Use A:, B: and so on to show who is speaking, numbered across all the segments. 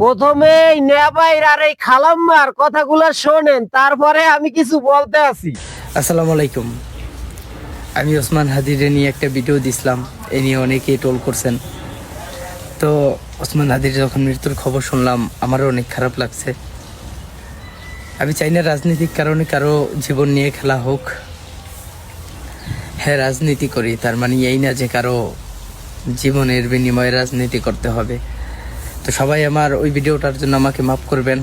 A: প্রথমে নেবাইর আর এই খালাম্মার কথাগুলো শোনেন, তারপরে আমি কিছু বলতে আছি
B: আসসালামু আলাইকুম। আমি ওসমান হাদিরে নিয়ে একটা ভিডিও দিছিলাম, এ নিয়ে অনেকেই টোল করছেন। তো ওসমান হাদির যখন মৃত্যুর খবর শুনলাম, আমারও অনেক খারাপ লাগছে। আমি চাই না রাজনৈতিক কারণে কারও জীবন নিয়ে খেলা হোক। হ্যাঁ রাজনীতি করি, তার মানে এই না যে কারও জীবনের বিনিময়ে রাজনীতি করতে হবে। তো সবাই আমার ওই ভিডিওটার জন্য আমাকে মাফ করবেন।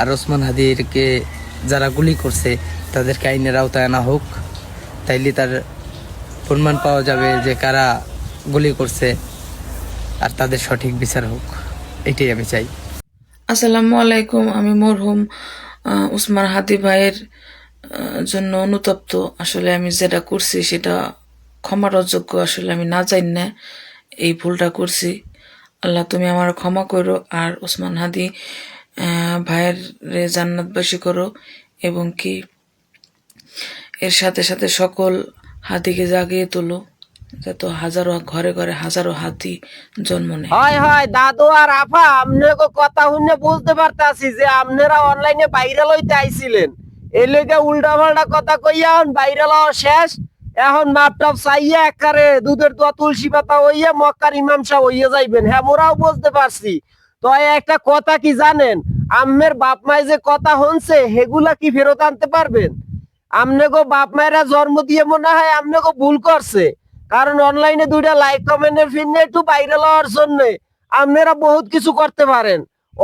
B: আর ওসমান হাদিরকে যারা গুলি করছে, তাদেরকে আইনের আওতায় আনা হোক। তাইলে তার প্রমাণ পাওয়া যাবে যে কারা গুলি করছে, আর তাদের সঠিক বিচার হোক। এটাই আমি চাই।
C: আসসালামু আলাইকুম, আমি মরহুম উসমান হাদি ভাইয়ের জন্য অনুতপ্ত। আসলে আমি যেটা করছি সেটা ক্ষমার অযোগ্য, আসলে আমি না জানি না এই ভুলটা করছি। আল্লাহ তুমি আমার ক্ষমা করো আর উসমান হাদি ভাইয়ের জান্নাতবাসী করো এবং কি এর সাথে সাথে সকল হাতিকে জাগিয়ে তোলো, যাতে হাজারো ঘরে ঘরে হাজারো হাতি জন্ম নেয়।
A: হয় হয়, দাদু আর আফা আপনাকে কথা শুনে বুঝতে পারতাছি যে আপনারা অনলাইনে ভাইরাল হইতে আইছিলেন। এই লইগে উল্টা পাল্টা কথা কইয়া হওয়া শেষ। এখন মাপটাপ চাইয়া একবারে দুধের দোয়া তুলসী পাতা হইয়া মক্কার ইমাম সাহেব হইয়া যাইবেন। হ্যাঁ মোরাও বুঝতে পারছি। তো একটা কথা কি জানেন? আম্মের বাপ মাই যে কথা হনছে হেগুলা কি ফেরত আনতে পারবেন? আমনে গো বাপ মায়েরা জন্ম দিয়ে মনে হয় আমনে গো ভুল করছে। কারণ অনলাইনে দুইটা লাইক কমেন্টের ফিরনে একটু ভাইরাল হওয়ার জন্য আপনারা বহুত কিছু করতে পারেন।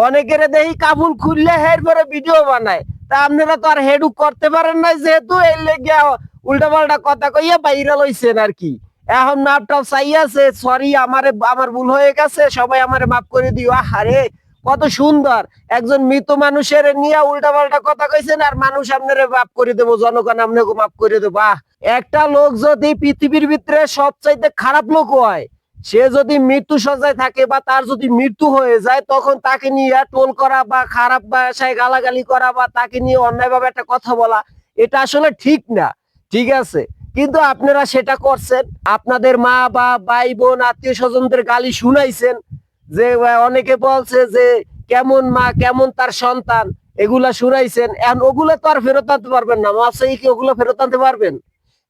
A: অনেকের দেখি কাবুল খুললে হেড করে ভিডিও বানায়। তা আপনারা তো আর হেডুক করতে পারেন না যেহেতু, এর লেগে উল্টা পাল্টা কথা কইয়া ভাইরাল হইছেন আর কি। এখন নাপটাপ চাইয়াছে সরি আমারে, আমার ভুল হয়ে গেছে, সবাই আমারে মাফ করে দিও। আহারে, কত সুন্দর। একজন মৃত মানুষের নিয়ে উল্টা পাল্টা কথা কইছেন, আর মানুষ আপনারে মাফ করে দেবো, জনগণ আপনাকে মাফ করে দেবো। আহ, একটা লোক যদি পৃথিবীর ভিতরে সবচাইতে খারাপ লোক হয়, সে যদি মৃত্যু সজ্জায় থাকে বা তার যদি মৃত্যু হয়ে যায়, তখন তাকে নিয়ে টোল করা বা খারাপ ভাষায় গালাগালি করা বা তাকে নিয়ে অন্যায়ভাবে একটা কথা বলা, এটা আসলে ঠিক না। ঠিক আছে। কিন্তু আপনারা সেটা করছেন, আপনাদের মা বা ভাই বোন, আত্মীয় স্বজনদের গালি শুনাইছেন যে অনেকে বলছে যে, কেমন মা, কেমন তার সন্তান, এগুলা শুনাইছেন। এখন ওগুলো তো আর ফেরত আনতে পারবেন না। মাসাই কি ওগুলো ফেরত আনতে পারবেন?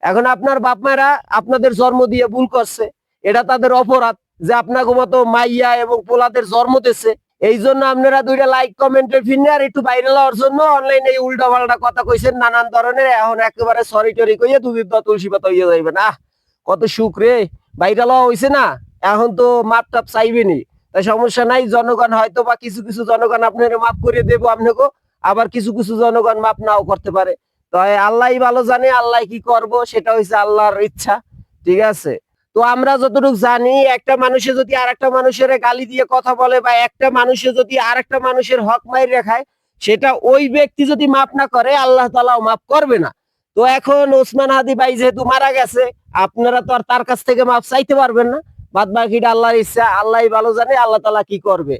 A: এখন আপনার বাপ মায়েরা আপনাদের জন্ম দিয়ে ভুল করছে। এটা তাদের অপরাধ যে আপনাকে মতো মাইয়া এবং পোলাদের জন্ম দিচ্ছে এই জন্য আপনারা দুইটা লাইক কমেন্টের ফিরনে আর একটু ভাইরাল হওয়ার জন্য অনলাইনে এই উল্টা পাল্টা কথা কইছেন, নানান ধরনের, এখন একেবারে সরি টরি কইয়া দুধের দা তুলসী পাতা হইয়া যাইবেন আহ, কত সুখ রে ভাইরাল হওয়া হয়েছে না, এখন তো মাপ টাপ চাইবেনি তাই সমস্যা নাই, জনগণ হয়তো বা কিছু কিছু জনগণ আপনার মাপ করে দেবো আপনাকে আবার কিছু কিছু জনগণ মাপ নাও করতে পারে। তো আল্লাহ ভালো জানে, আল্লাহ কি করব, সেটা হচ্ছে আল্লাহর ইচ্ছা, ঠিক আছে? তো আমরা যতটুকু জানি, একটা মানুষে যদি আর একটা মানুষের গালি দিয়ে কথা বলে বা একটা মানুষে যদি আর একটা মানুষের হক মাই রেখায় সেটা ওই ব্যক্তি যদি মাফ না করে, আল্লাহ তালাও মাফ করবে না। তো এখন ওসমান হাদি ভাই যেহেতু মারা গেছে, আপনারা তো আর তার কাছ থেকে মাফ চাইতে পারবেন না। বাদ বাকিটা আল্লাহর ইচ্ছা আল্লাহ ভালো জানে, আল্লাহ তালা কি করবে।